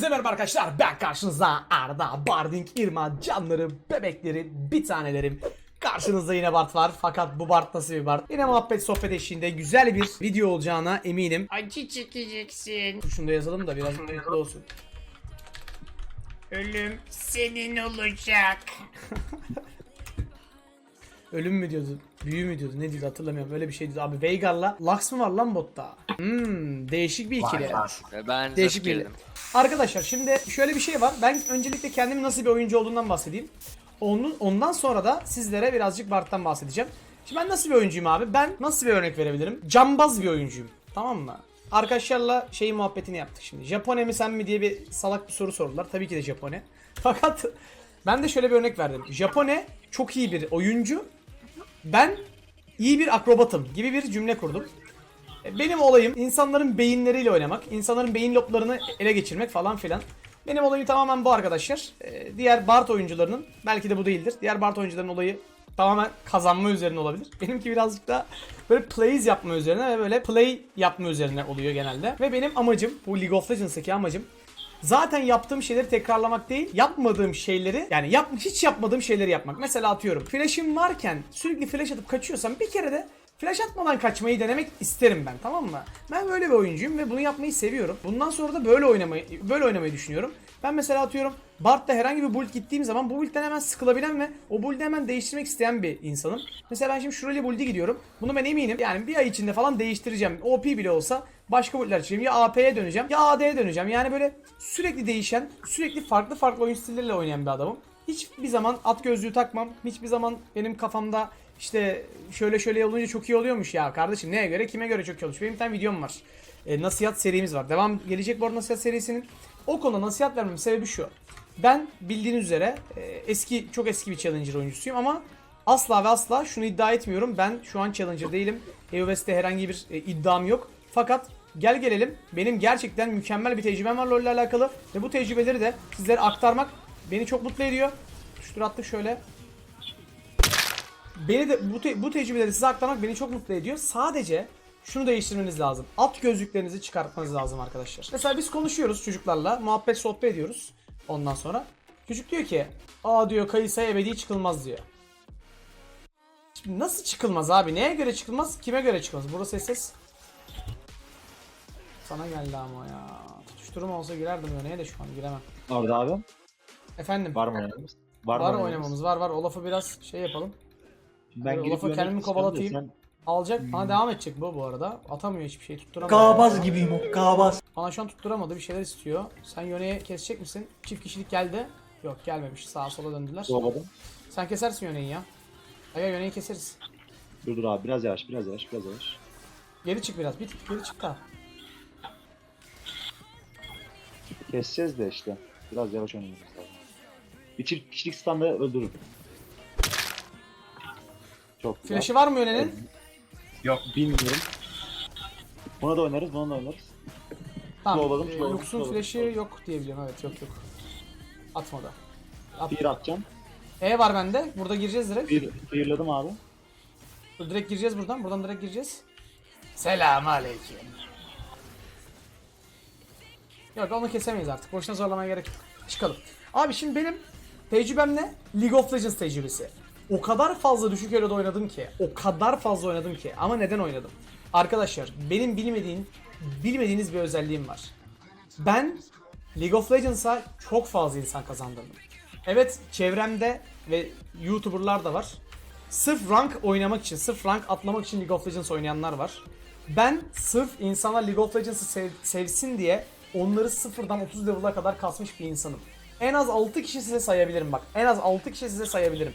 Hepinize merhaba arkadaşlar. Ben karşınızda Arda, Barding, İrma, canlarım, bebeklerim, bir tanelerim. Karşınızda yine Bart var. Fakat bu Bart nasıl bir Bart? Yine muhabbet sohbet eşliğinde güzel bir video olacağına eminim. Acı çekeceksin. Şunu da yazalım da biraz mutlu olsun. Ölüm senin olacak. Ölüm mü diyordu? Büyü mü diyordu? Ne diyordu hatırlamıyorum. Öyle bir şey diyordu. Abi Veigar'la Lux mı var lan botta? Hmm, değişik bir ikili. Ve Ben Değişik bir girdim. Arkadaşlar şimdi şöyle bir şey var. Ben öncelikle kendimin nasıl bir oyuncu olduğundan bahsedeyim. Onun, ondan sonra da sizlere birazcık Bart'tan bahsedeceğim. Şimdi ben nasıl bir oyuncuyum abi? Ben nasıl bir örnek verebilirim? Cambaz bir oyuncuyum. Tamam mı? Arkadaşlarla şey muhabbetini yaptık şimdi. Japone mi sen mi diye bir salak bir soru sordular. Tabii ki de Japone. Fakat ben de şöyle bir örnek verdim. Japone çok iyi bir oyuncu. Ben iyi bir akrobatım gibi bir cümle kurdum. E, Benim olayım insanların beyinleriyle oynamak, insanların beyin loblarını ele geçirmek falan filan. Benim olayım tamamen bu arkadaşlar. E, Diğer Bart oyuncularının belki de bu değildir. Diğer Bart oyuncularının olayı tamamen kazanma üzerine olabilir. Benimki birazcık daha böyle plays yapma üzerine ve böyle play yapma üzerine oluyor genelde. Ve benim amacım bu League of Legends'daki amacım Zaten yaptığım şeyleri tekrarlamak değil, yapmadığım şeyleri yani yap, hiç yapmadığım şeyleri yapmak. Mesela atıyorum flash'im varken sürekli flash atıp kaçıyorsam bir kere de flash atmadan kaçmayı denemek isterim ben tamam mı? Ben böyle bir oyuncuyum ve bunu yapmayı seviyorum. Bundan sonra da böyle oynamayı böyle oynamayı düşünüyorum. Ben mesela atıyorum Bart'ta herhangi bir build gittiğim zaman bu build'den hemen sıkılabilen ve o build'i hemen değiştirmek isteyen bir insanım. Mesela ben şimdi Shurali build'e gidiyorum. Bunu ben eminim yani bir ay içinde falan değiştireceğim. OP bile olsa başka build'ler çekeceğim. Ya AP'ye döneceğim ya AD'ye döneceğim. Yani böyle sürekli değişen, sürekli farklı farklı oyun stilleriyle oynayan bir adamım. Hiçbir zaman at gözlüğü takmam. Hiçbir zaman benim kafamda işte şöyle şöyle olunca çok iyi oluyormuş ya kardeşim neye göre kime göre çok iyi olmuş. Benim bir tane videom var. E, nasihat serimiz var. Devam gelecek bu arada nasihat serisinin. O konuda nasihat vermemin sebebi şu. Ben bildiğiniz üzere e, eski çok eski bir Challenger oyuncusuyum ama asla ve asla şunu iddia etmiyorum. Ben şu an Challenger değilim. EOS'te herhangi bir e, iddiam yok. Fakat gel gelelim benim gerçekten mükemmel bir tecrübem var LoL alakalı ve bu tecrübeleri de sizlere aktarmak beni çok mutlu ediyor. Şutur attık şöyle. Beni de bu, te- bu tecrübeleri size aktarmak beni çok mutlu ediyor. Sadece şunu değiştirmeniz lazım. At gözlüklerinizi çıkartmanız lazım arkadaşlar. Mesela biz konuşuyoruz çocuklarla. Muhabbet sohbet ediyoruz. Ondan sonra. Çocuk diyor ki aa diyor kayısaya ebedi çıkılmaz diyor. Şimdi nasıl çıkılmaz abi? Neye göre çıkılmaz? Kime göre çıkılmaz? Burası SS. Sana geldi ama ya. Tutuşturma olsa girerdim yöneye de şu an giremem. Arda abi Efendim. var mı oynamamız? Var, mı oynamamız var var. Olaf'ı biraz şey yapalım. Ben Olaf'a gidip kendimi kovalatayım. sen- Alacak. Bana devam edecek bu bu arada. Atamıyor hiçbir şey tutturamıyor. Gabaz gibiyim o gabaz. Bana şu an tutturamadı. Bir şeyler istiyor. Sen yöneye kesecek misin? Çift kişilik geldi. Yok gelmemiş. Sağa sola döndüler. Kovaladım. Sen kesersin yöneyi ya. Aga yöneyi keseriz. Dur dur abi biraz yavaş biraz yavaş biraz yavaş. Geri çık biraz. Bir tık geri çık da. Keseceğiz de işte. Biraz yavaş oynamamız lazım. Bir çift kişilik standa öldürür. Çok güzel. Flash'ı var mı yönenin? Yok bilmiyorum. Buna da oynarız buna da oynarız. Tamam. Kovaladım, Ee, kovaladım, Lux'un kovaladım, flash'ı kovaladım. yok diyebiliyorum. Evet yok yok. Atmadı. At. Bir atacağım. E var bende. Burada gireceğiz direkt. Bir fearladım abi. Direkt gireceğiz buradan. Buradan direkt gireceğiz. Selam aleyküm. Yok onu kesemeyiz artık. Boşuna zorlamaya gerek yok. Çıkalım. Abi şimdi benim tecrübem ne? League of Legends tecrübesi. O kadar fazla düşük elo'da oynadım ki. O kadar fazla oynadım ki. Ama neden oynadım? Arkadaşlar benim bilmediğin, bilmediğiniz bir özelliğim var. Ben League of Legends'a çok fazla insan kazandırdım. Evet çevremde ve YouTuber'lar da var. Sırf rank oynamak için, sırf rank atlamak için League of Legends oynayanlar var. Ben sırf insanlar League of Legends'ı sev- sevsin diye onları sıfırdan 30 level'a kadar kasmış bir insanım. En az 6 kişi size sayabilirim bak. En az 6 kişi size sayabilirim.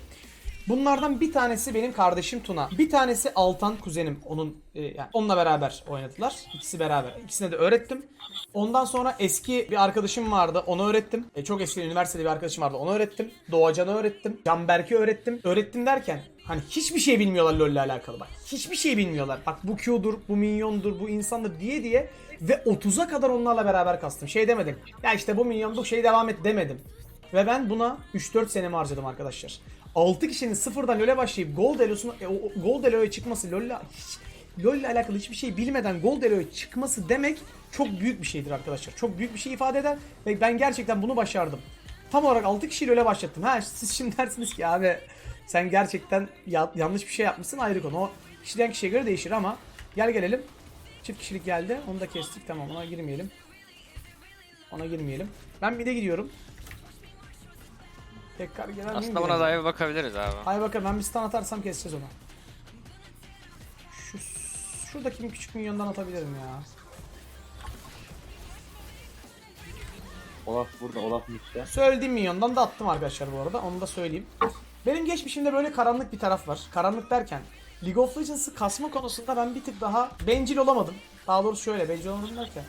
Bunlardan bir tanesi benim kardeşim Tuna. Bir tanesi Altan kuzenim. Onun e, yani onunla beraber oynadılar. İkisi beraber. İkisine de öğrettim. Ondan sonra eski bir arkadaşım vardı. Onu öğrettim. E, çok eski üniversitede bir arkadaşım vardı. Onu öğrettim. Doğacan'ı öğrettim. Canberk'i öğrettim. Öğrettim derken hani hiçbir şey bilmiyorlar LoL ile alakalı bak. Hiçbir şey bilmiyorlar. Bak bu Q'dur, bu minyondur, bu insandır diye diye ve 30'a kadar onlarla beraber kastım. Şey demedim. Ya işte bu minyon bu şey devam et demedim. Ve ben buna 3-4 senemi harcadım arkadaşlar. 6 kişinin sıfırdan LoL'e başlayıp Gold Elo'suna, e, Gold Elo'ya çıkması LoL'le hiç LoL ile alakalı hiçbir şey bilmeden Gold Elo'ya çıkması demek çok büyük bir şeydir arkadaşlar. Çok büyük bir şey ifade eder ve ben gerçekten bunu başardım. Tam olarak 6 kişiyle öyle başlattım. Ha siz şimdi dersiniz ki abi sen gerçekten ya- yanlış bir şey yapmışsın ayrı konu. O kişiden kişiye göre değişir ama gel gelelim. Çift kişilik geldi. Onu da kestik. Tamam ona girmeyelim. Ona girmeyelim. Ben bir de gidiyorum. Tekrar gelen Aslında buna biraz? da bir bakabiliriz abi. Hay bakalım ben bir stun atarsam keseceğiz onu. Şu şuradaki bir küçük minyondan atabilirim ya. Olaf burada, Olaf midde. Söylediğim minyondan da attım arkadaşlar bu arada. Onu da söyleyeyim. Benim geçmişimde böyle karanlık bir taraf var. Karanlık derken League of Legends'ı kasma konusunda ben bir tık daha bencil olamadım. Daha doğrusu şöyle bencil olamadım derken.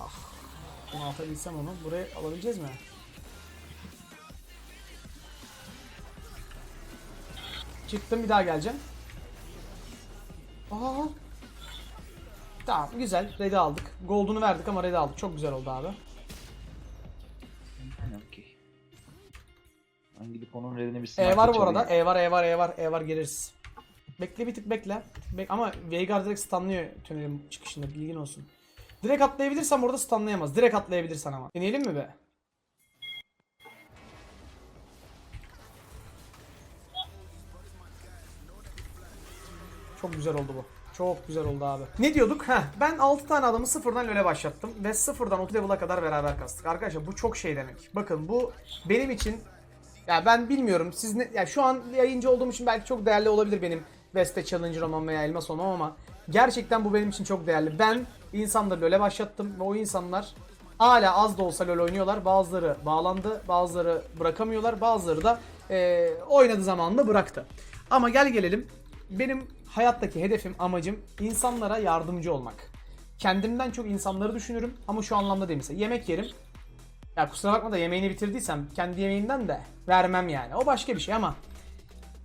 Ah, bunu atabilsem onu. Buraya alabileceğiz mi? Çıktım bir daha geleceğim. Aa. Tamam güzel. Red'i aldık. Gold'unu verdik ama Red'i aldık. Çok güzel oldu abi. Okey. Ben gidip onun redine bir E var bu arada. E var, E var, E var, E var geliriz. Bekle bir tık bekle. Bek ama Veigar direkt stunlıyor tünelin çıkışında bilgin olsun. Direkt atlayabilirsem orada stunlayamaz. Direkt atlayabilirsen ama. Deneyelim mi be? Çok güzel oldu bu. Çok güzel oldu abi. Ne diyorduk? Heh, ben 6 tane adamı sıfırdan LoL'e başlattım. Ve sıfırdan 30 level'a kadar beraber kastık. Arkadaşlar bu çok şey demek. Bakın bu benim için ya ben bilmiyorum siz ne ya şu an yayıncı olduğum için belki çok değerli olabilir benim Beste Challenger olmam veya Elmas olmam ama gerçekten bu benim için çok değerli. Ben insanları LoL'e başlattım ve o insanlar hala az da olsa LoL oynuyorlar. Bazıları bağlandı, bazıları bırakamıyorlar, bazıları da eee oynadığı zamanında bıraktı. Ama gel gelelim benim hayattaki hedefim, amacım insanlara yardımcı olmak. Kendimden çok insanları düşünürüm ama şu anlamda değil mesela. Yemek yerim, ya kusura bakma da yemeğini bitirdiysem kendi yemeğinden de vermem yani. O başka bir şey ama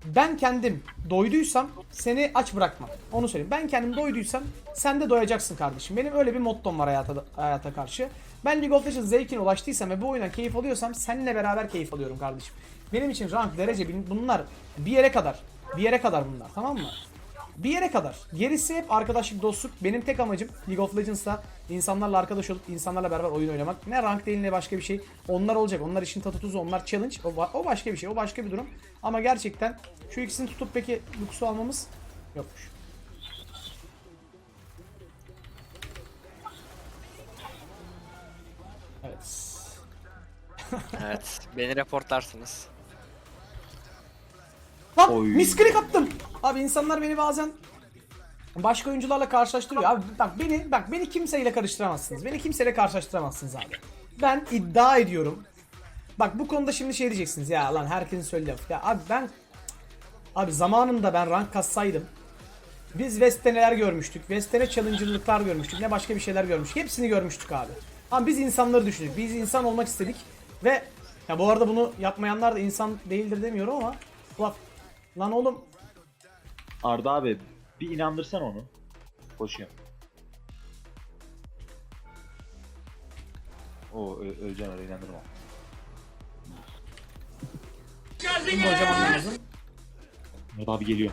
ben kendim doyduysam seni aç bırakmam. Onu söyleyeyim. Ben kendim doyduysam sen de doyacaksın kardeşim. Benim öyle bir mottom var hayata, hayata karşı. Ben League of Legends zevkine ulaştıysam ve bu oyundan keyif alıyorsam seninle beraber keyif alıyorum kardeşim. Benim için rank, derece bunlar bir yere kadar. Bir yere kadar bunlar tamam mı? Bir yere kadar. Gerisi hep arkadaşlık, dostluk. Benim tek amacım League of Legends'ta insanlarla arkadaş olup insanlarla beraber oyun oynamak. Ne rank değil ne başka bir şey. Onlar olacak. Onlar işin tadı tuzu, onlar challenge. O, o başka bir şey. O başka bir durum. Ama gerçekten şu ikisini tutup peki Lux'u almamız yokmuş. Evet. Evet. Beni reportlarsınız. Lan Oy. misklik attım. Abi insanlar beni bazen başka oyuncularla karşılaştırıyor. Abi bak beni bak beni kimseyle karıştıramazsınız. Beni kimseyle karşılaştıramazsınız abi. Ben iddia ediyorum. Bak bu konuda şimdi şey diyeceksiniz ya lan herkesin söylediği laf. Ya abi ben abi zamanında ben rank kassaydım. Biz West'te neler görmüştük? West'te ne challenger'lıklar görmüştük, ne başka bir şeyler görmüştük. Hepsini görmüştük abi. Ama biz insanları düşündük. Biz insan olmak istedik. Ve ya bu arada bunu yapmayanlar da insan değildir demiyorum ama Ulan, lan oğlum Arda abi bir inandırsan onu. Koşuyor. O ö- öleceğim öyle inandırma. kocaman lazım. Arda abi geliyor.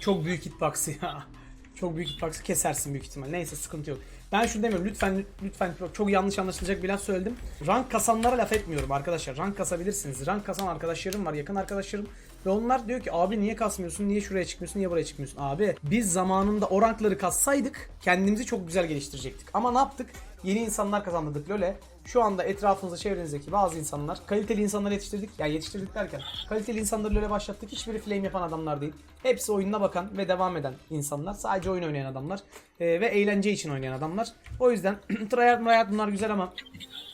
Çok büyük hitbox'ı ya. Çok büyük hitbox'ı kesersin büyük ihtimal. Neyse sıkıntı yok. Ben şunu demiyorum. Lütfen lütfen çok yanlış anlaşılacak bir laf söyledim. Rank kasanlara laf etmiyorum arkadaşlar. Rank kasabilirsiniz. Rank kasan arkadaşlarım var. Yakın arkadaşlarım. Ve onlar diyor ki abi niye kasmıyorsun? Niye şuraya çıkmıyorsun? Niye buraya çıkmıyorsun? Abi biz zamanında o rankları kassaydık kendimizi çok güzel geliştirecektik. Ama ne yaptık? Yeni insanlar kazandırdık LoL'e. Şu anda etrafınızda çevrenizdeki bazı insanlar kaliteli insanları yetiştirdik. Yani yetiştirdik derken kaliteli insanları LoL'e başlattık. Hiçbiri flame yapan adamlar değil. Hepsi oyununa bakan ve devam eden insanlar. Sadece oyun oynayan adamlar. Ee, ve eğlence için oynayan adamlar. O yüzden tryhard mryhard bunlar güzel ama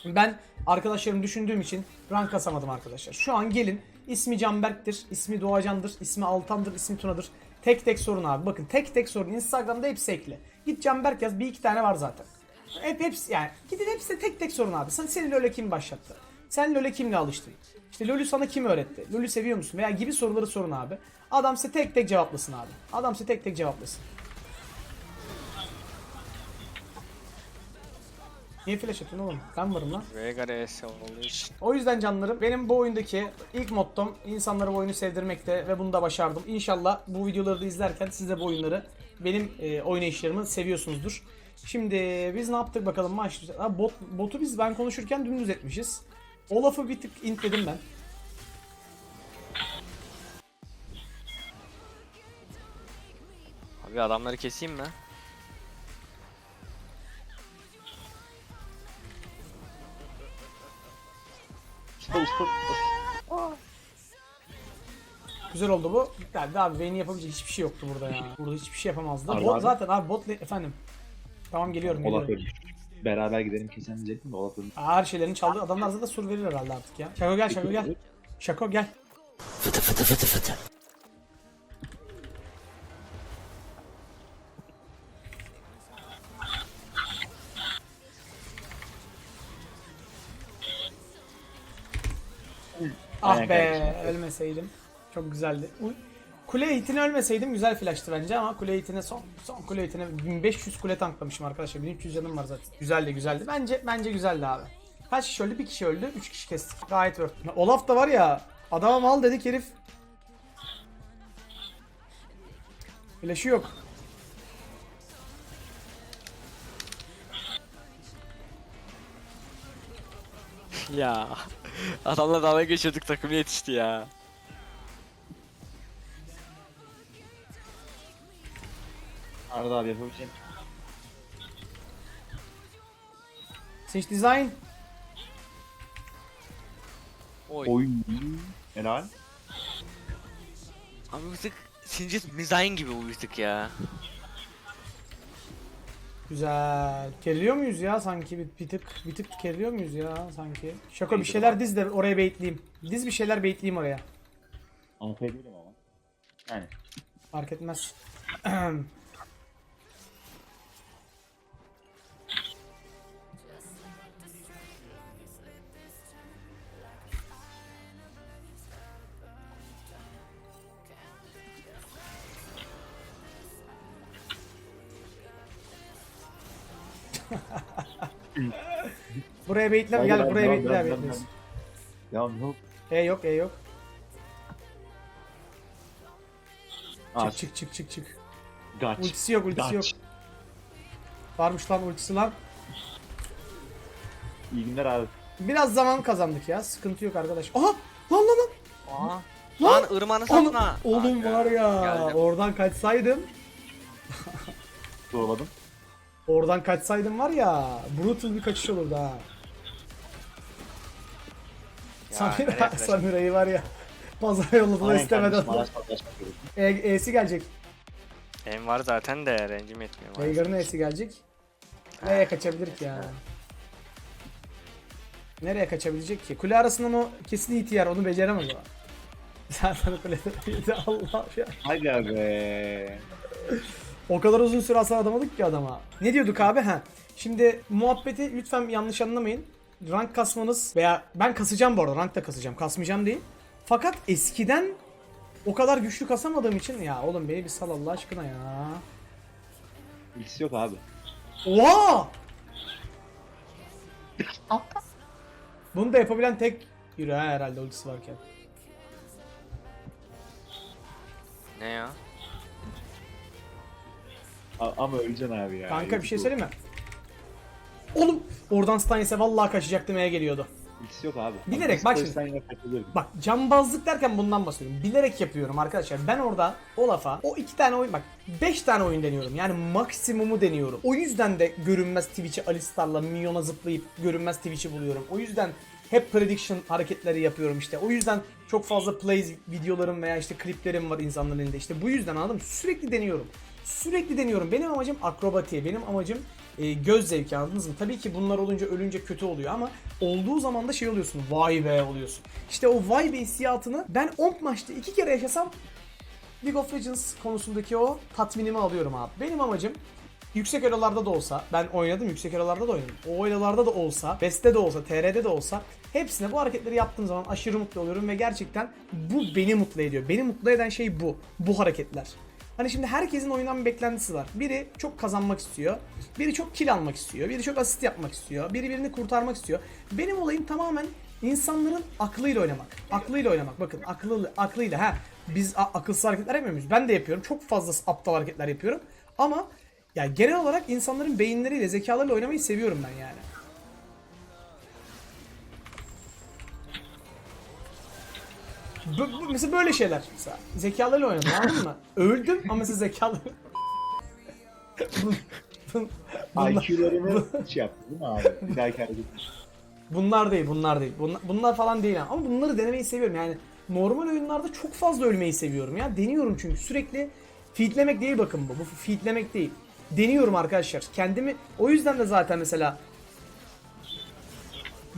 ben arkadaşlarım düşündüğüm için rank kasamadım arkadaşlar. Şu an gelin ismi Canberk'tir, ismi Doğacan'dır, ismi Altan'dır, ismi Tuna'dır. Tek tek sorun abi. Bakın tek tek sorun. Instagram'da hepsi ekli. Git Canberk yaz. Bir iki tane var zaten. Hep hepsi yani. Gidin hepsi tek tek sorun abi. Sen seni LoL'e kim başlattı? Sen LoL'e kimle alıştın? İşte LoL'ü sana kim öğretti? LoL'ü seviyor musun? Veya gibi soruları sorun abi. Adam size tek tek cevaplasın abi. Adam size tek tek cevaplasın. Niye flash atıyorsun oğlum? Ben varım lan. Veigar ES olduğu için. O yüzden canlarım benim bu oyundaki ilk mottom insanlara bu oyunu sevdirmekte ve bunu da başardım. İnşallah bu videoları da izlerken siz de bu oyunları benim e, oynayışlarımı seviyorsunuzdur. Şimdi biz ne yaptık bakalım maç. Ha, bot, botu biz ben konuşurken dümdüz etmişiz. Olaf'ı bir tık intledim ben. Abi adamları keseyim mi? Güzel oldu bu. Yani abi Vayne'in yapabileceği hiçbir şey yoktu burada ya. Burada hiçbir şey yapamazdı. Arda Bot abi. zaten abi bot efendim. Tamam geliyorum Olaf geliyorum. ölmüş. Beraber gidelim keselim diyecektim de Olaf ölmüş. Her şeylerini çaldı. Adamlar zaten sur verir herhalde artık ya. Şako gel Şako gel. Şako gel. Ah Aynen be kardeşim. ölmeseydim. Çok güzeldi. Kule hitine ölmeseydim güzel flash'tı bence ama kule hitine son son kule hitine 1500 kule tanklamışım arkadaşlar. 1300 canım var zaten. Güzeldi güzeldi. Bence bence güzeldi abi. Kaç kişi öldü? Bir kişi öldü. Üç kişi kestik. Gayet worth. Olaf da var ya adama mal dedik herif. Flash'ı yok. Ya. Adamla dalga geçiyorduk takım yetişti ya. Arada abi yapabileceğim. Seç design. Oy. Oy. Helal. Abi bir tık Sincit Mizayn gibi bu bir tık ya. Güzel. Keriliyor muyuz ya sanki bir, bir tık bir tık keriliyor muyuz ya sanki? Şaka bir şeyler diz de oraya baitleyeyim. Diz bir şeyler baitleyeyim oraya. Anlatabilirim ama. Yani. Fark etmez. buraya baitleme gel buraya hadi, baitle. Ya yok. E yok e yok. Aa, Çık çık çık çık çık. Gaç. Ultisi yok ultisi yok. Gaç. Varmış lan ultisi lan. İyi günler abi. Biraz zaman kazandık ya. Sıkıntı yok arkadaş. Aha! Lan lan lan! Aa. Lan! Lan ırmanı Oğlum, satma. oğlum var ya geldim. oradan kaçsaydım Zorladım. oradan kaçsaydım var ya brutal bir kaçış olurdu ha. Samira, flash- Samira'yı var ya pazara yolladılar Aynen istemeden. E, E'si gelecek. Hem var zaten de rencim etmiyor. maalesef. Veigar'ın E'si gelecek. Nereye kaçabilir ki ya? Nereye kaçabilecek ki? Kule arasından o kesin ihtiyar onu beceremez o. Zaten kulede Allah ya. Hadi abi. O kadar uzun süre hasar atamadık ki adama. Ne diyorduk abi? Ha. Şimdi muhabbeti lütfen yanlış anlamayın. Rank kasmanız veya ben kasacağım bu arada. Rank da kasacağım. Kasmayacağım değil. Fakat eskiden o kadar güçlü kasamadığım için ya oğlum beni bir sal Allah aşkına ya. İlgisi yok abi. Oha! Bunu da yapabilen tek yürü ha herhalde ultisi varken. Ne ya? A- ama öleceksin abi ya. Kanka bir şey söyleyeyim mi? Oğlum oradan stun yese vallahi kaçacaktım E'ye geliyordu. İlgisi yok abi. Bilerek, bak şimdi. Yine. Bak cambazlık derken bundan bahsediyorum. Bilerek yapıyorum arkadaşlar. Ben orada Olaf'a o iki tane oyun bak 5 tane oyun deniyorum. Yani maksimumu deniyorum. O yüzden de görünmez Twitch'i Alistar'la minyona zıplayıp görünmez Twitch'i buluyorum. O yüzden hep prediction hareketleri yapıyorum işte. O yüzden çok fazla plays videolarım veya işte kliplerim var insanların elinde. İşte bu yüzden anladım. Sürekli deniyorum. Sürekli deniyorum. Benim amacım akrobati. Benim amacım e, göz zevki anladınız mı? Tabii ki bunlar olunca ölünce kötü oluyor ama olduğu zaman da şey oluyorsun. Vay be oluyorsun. İşte o vay be hissiyatını ben 10 maçta iki kere yaşasam League of Legends konusundaki o tatminimi alıyorum abi. Benim amacım yüksek elolarda da olsa, ben oynadım yüksek elolarda da oynadım. O elolarda da olsa, BES'te de olsa, TR'de de olsa hepsine bu hareketleri yaptığım zaman aşırı mutlu oluyorum ve gerçekten bu beni mutlu ediyor. Beni mutlu eden şey bu. Bu hareketler. Hani şimdi herkesin oyundan bir beklentisi var. Biri çok kazanmak istiyor. Biri çok kill almak istiyor. Biri çok asist yapmak istiyor. Biri birini kurtarmak istiyor. Benim olayım tamamen insanların aklıyla oynamak. Aklıyla oynamak. Bakın akıllı, aklıyla ha. Biz akılsız hareketler yapmıyor muyuz? Ben de yapıyorum. Çok fazla aptal hareketler yapıyorum. Ama Yani genel olarak insanların beyinleriyle, zekalarıyla oynamayı seviyorum ben yani. Bu, bu- mesela böyle şeyler. Mesela zekalarıyla oynadım anladın mı? Öldüm ama mesela bunlar, IQ'larını şey yaptı değil mi abi? Bir dahaki hareket. bunlar değil, bunlar değil. Bunlar, bunlar falan değil ama bunları denemeyi seviyorum. Yani normal oyunlarda çok fazla ölmeyi seviyorum ya. Deniyorum çünkü sürekli feedlemek değil bakın bu. Bu feedlemek değil. Deniyorum arkadaşlar. Kendimi o yüzden de zaten mesela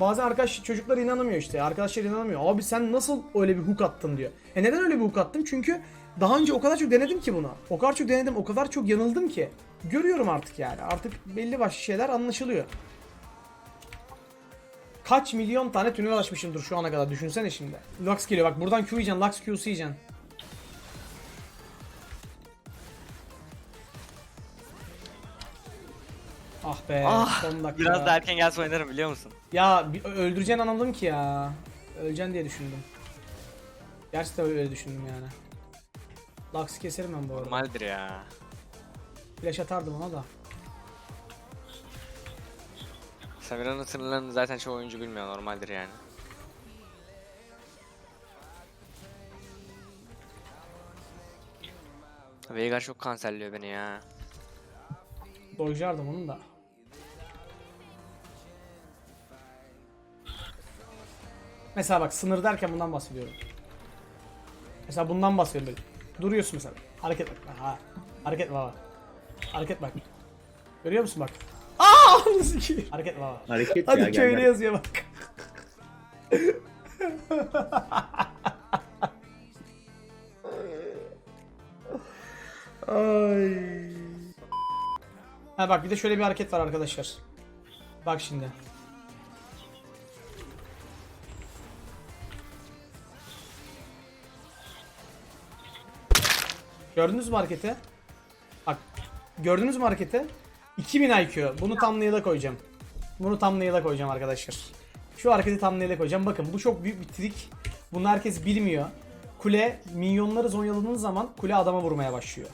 Bazen arkadaş çocuklar inanamıyor işte. Arkadaşlar inanamıyor. Abi sen nasıl öyle bir hook attın diyor. E neden öyle bir hook attım? Çünkü daha önce o kadar çok denedim ki bunu. O kadar çok denedim, o kadar çok yanıldım ki. Görüyorum artık yani. Artık belli başlı şeyler anlaşılıyor. Kaç milyon tane tünel açmışımdır şu ana kadar düşünsene şimdi. Lux geliyor bak buradan Q yiyeceksin, Lux Q'su yiyeceksin. Be, Ah, son dakika. Biraz da erken gelse oynarım biliyor musun? Ya bir- öldüreceğini anladım ki ya. Öleceksin diye düşündüm. Gerçekten öyle düşündüm yani. Lux keserim ben bu arada. Normaldir ya. Flash atardım ona da. Samira'nın sınırlarını zaten çoğu oyuncu bilmiyor normaldir yani. Veigar çok kanserliyor beni ya. Dojlardım onun da. Mesela bak sınır derken bundan bahsediyorum. Mesela bundan bahsediyorum böyle. Duruyorsun mesela. Hareket bak. Ha. Hareket baba. Hareket bak. Görüyor musun bak? Aa! Hareket baba. Hareket ya Hadi gel, köylü yazıyor bak. Ay. Ha bak bir de şöyle bir hareket var arkadaşlar. Bak şimdi. Gördünüz mü hareketi? Bak gördünüz mü hareketi? 2000 IQ. Bunu thumbnail'a koyacağım. Bunu thumbnail'a koyacağım arkadaşlar. Şu hareketi thumbnail'a koyacağım. Bakın bu çok büyük bir trik. Bunu herkes bilmiyor. Kule minyonları zonyaladığınız zaman kule adama vurmaya başlıyor.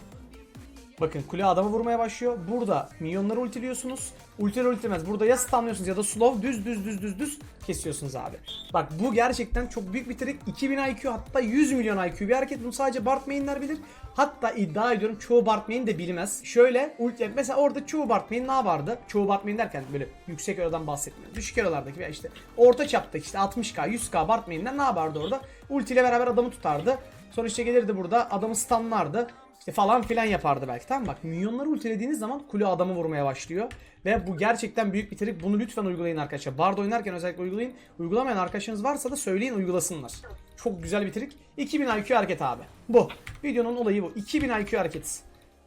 Bakın kule adamı vurmaya başlıyor. Burada minyonları ultiliyorsunuz. Ultiler ultimez. Burada ya stunlıyorsunuz ya da slow düz düz düz düz düz kesiyorsunuz abi. Bak bu gerçekten çok büyük bir trik. 2000 IQ hatta 100 milyon IQ bir hareket. Bunu sadece Bart main'ler bilir. Hatta iddia ediyorum çoğu Bart main de bilmez. Şöyle ulti mesela orada çoğu Bart main ne yapardı? Çoğu Bart main derken böyle yüksek elodan bahsetmiyorum. Düşük elolardaki veya işte orta çaptaki işte 60k 100k Bart main'ler ne yapardı orada? Ulti ile beraber adamı tutardı. Sonra işte gelirdi burada adamı stunlardı. İşte falan filan yapardı belki tamam bak minyonları ultilediğiniz zaman kule adamı vurmaya başlıyor. Ve bu gerçekten büyük bir trik. Bunu lütfen uygulayın arkadaşlar. Bard oynarken özellikle uygulayın. Uygulamayan arkadaşlarınız varsa da söyleyin uygulasınlar. Çok güzel bir trik. 2000 IQ hareket abi. Bu. Videonun olayı bu. 2000 IQ hareket.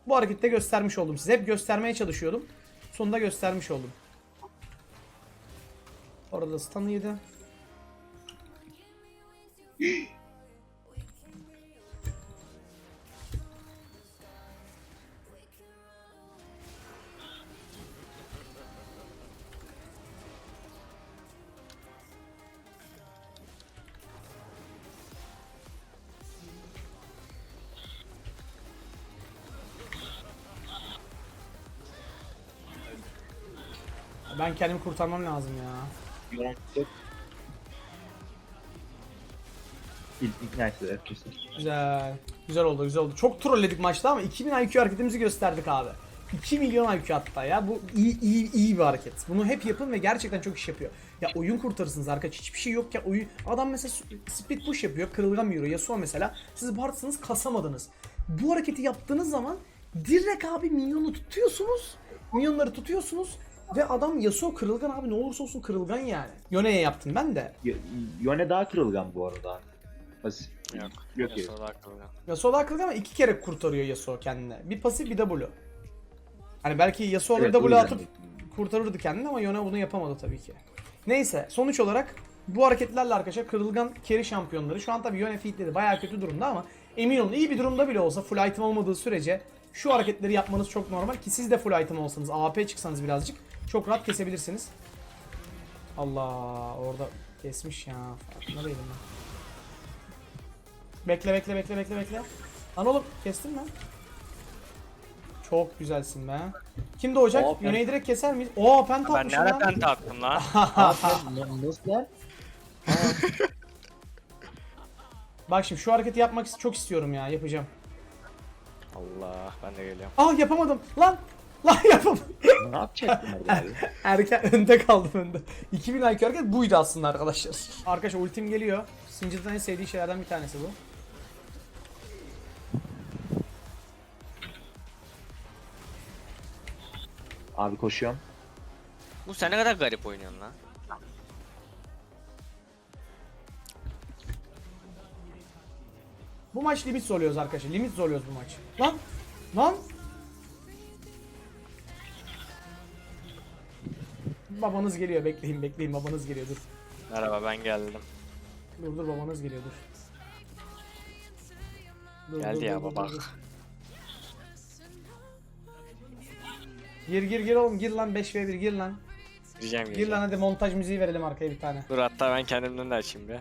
Bu harekette göstermiş oldum size. Hep göstermeye çalışıyordum. Sonunda göstermiş oldum. Orada da Ben kendimi kurtarmam lazım ya. Herkesi. Güzel. Güzel oldu, güzel oldu. Çok trolledik maçta ama 2000 IQ hareketimizi gösterdik abi. 2 milyon IQ hatta ya. Bu iyi, iyi, iyi bir hareket. Bunu hep yapın ve gerçekten çok iş yapıyor. Ya oyun kurtarırsınız arkadaş. Hiçbir şey yokken oyun... Adam mesela split push yapıyor. Kırılgan yürüyor. Yasuo mesela. Siz Bart'sınız kasamadınız. Bu hareketi yaptığınız zaman direkt abi minyonu tutuyorsunuz. Minyonları tutuyorsunuz. Ve adam Yasuo kırılgan abi ne olursa olsun kırılgan yani. Yone'ye yaptım ben de. Y- Yone daha kırılgan bu arada. Pasif. Yok. Yok Yasuo yok. da akıllı. Yasuo daha kırılgan ama iki kere kurtarıyor Yasuo kendine. Bir pasif bir W. Hani belki Yasuo Evet, bir o W yüzden atıp kurtarırdı kendini ama Yone bunu yapamadı tabii ki. Neyse sonuç olarak bu hareketlerle arkadaşlar kırılgan carry şampiyonları şu an tabii Yone feedleri bayağı kötü durumda ama emin olun iyi bir durumda bile olsa full item olmadığı sürece şu hareketleri yapmanız çok normal ki siz de full item olsanız AP çıksanız birazcık çok rahat kesebilirsiniz. Allah orada kesmiş ya. Farkında değilim ben. Bekle bekle bekle bekle bekle. Lan oğlum kestin mi? Çok güzelsin be. Kim doğacak? Ben- Yöneyi direkt keser miyiz? Oo penta Ben atmışım lan. penta attım lan? Nasıl lan? Bak şimdi şu hareketi yapmak çok istiyorum ya. Yapacağım. Allah ben de geliyorum. Ah yapamadım. Lan. Lan yapamadım. Ne yapacaktın orada abi? Erken önde kaldım önde. 2000 IQ hareket buydu aslında arkadaşlar. Arkadaşlar ultim geliyor. Sincar'ın en sevdiği şeylerden bir tanesi bu. Abi koşuyorum. Bu sen ne kadar garip oynuyorsun lan. Bu maç limit zorluyoruz arkadaşlar. Limit zorluyoruz bu maç. Lan. Lan. Babanız geliyor bekleyin bekleyin babanız geliyor dur. Merhaba ben geldim. Dur dur babanız geliyor dur. Dur, Geldi dur, ya dur, baba. dur. Gir gir gir oğlum gir lan 5v1 gir lan. Gireceğim Gir gireceğim. lan hadi montaj müziği verelim arkaya bir tane. Dur hatta ben kendimden de açayım bir.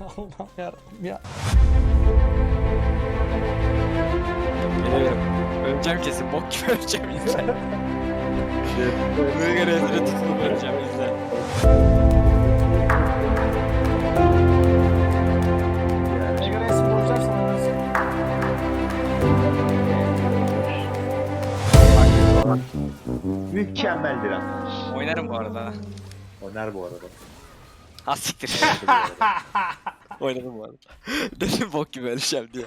Allah'ım yarabbim ya. Geliyorum. Öleceğim kesin bok gibi öleceğim izle. Böyle rezile tutulup öleceğim izle. Mükemmel bir. Oynarım bu arada. Oynar bu arada. Ha siktir. Oynadım bu arada. Dedim bok gibi öleceğim diye.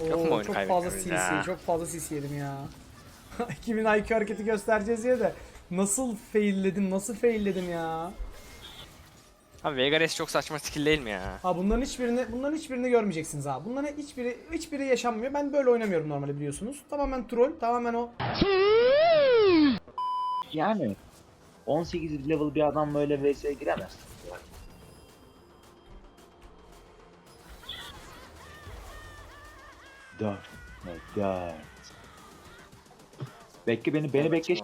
Yok mu Oo, oyun çok fazla kaybetmemiz CC, ya? çok fazla CC yedim ya. 2000 IQ hareketi göstereceğiz diye de nasıl failledim, nasıl failledim ya. Abi Vegares çok saçma skill değil mi ya? Ha bunların hiçbirini bunların hiçbirini görmeyeceksiniz ha. Bunların hiçbiri hiçbiri yaşanmıyor. Ben böyle oynamıyorum normalde biliyorsunuz. Tamamen troll, tamamen o. Yani 18 level bir adam böyle vs'ye giremez. Dört. Evet, dört. Bekle beni, beni bekle.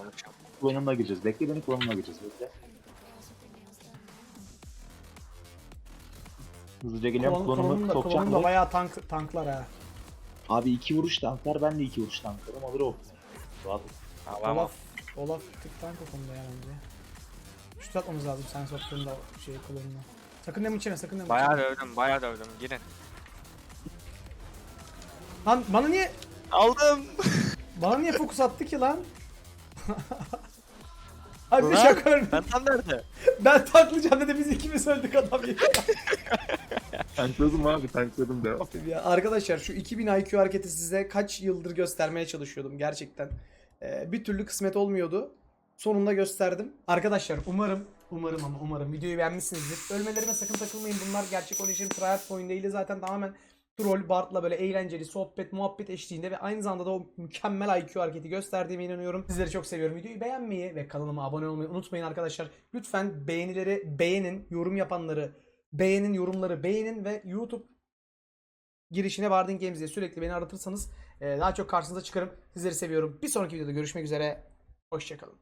Kullanımına gireceğiz. Bekle beni kullanımına gireceğiz. Bekle. Hızlıca geliyorum. Klonum Kullanımı da, sokacağım. klonum da direkt. bayağı tank, tanklar ha. Abi iki vuruş tanklar, ben de iki vuruş tanklarım. Alır o. Rahat. Olaf, Olaf tık tank o konuda ya bence. Şut atmamız lazım sen soktuğunda şey klonuna. Sakın demo içeme, sakın demo Bayağı dövdüm, bayağı dövdüm. Girin. Lan bana niye, Aldım. bana niye fokus attı ki lan? Abi bir Ulan, şaka ölmedi. Ben tam nerede? Ben taklayacağım dedi biz ikimiz öldük adam gibi. Tankladım abi, tankladım devam. ya arkadaşlar şu 2000 IQ hareketi size kaç yıldır göstermeye çalışıyordum gerçekten. Ee, bir türlü kısmet olmuyordu. Sonunda gösterdim. Arkadaşlar umarım umarım ama umarım videoyu beğenmişsinizdir. Ölmelerime sakın takılmayın. Bunlar gerçek oynayışım tryhard oyun değil zaten tamamen troll Bart'la böyle eğlenceli sohbet muhabbet eşliğinde ve aynı zamanda da o mükemmel IQ hareketi gösterdiğime inanıyorum. Sizleri çok seviyorum. Videoyu beğenmeyi ve kanalıma abone olmayı unutmayın arkadaşlar. Lütfen beğenileri beğenin, yorum yapanları beğenin, yorumları beğenin ve YouTube girişine Barding Games sürekli beni aratırsanız daha çok karşınıza çıkarım. Sizleri seviyorum. Bir sonraki videoda görüşmek üzere. Hoşçakalın.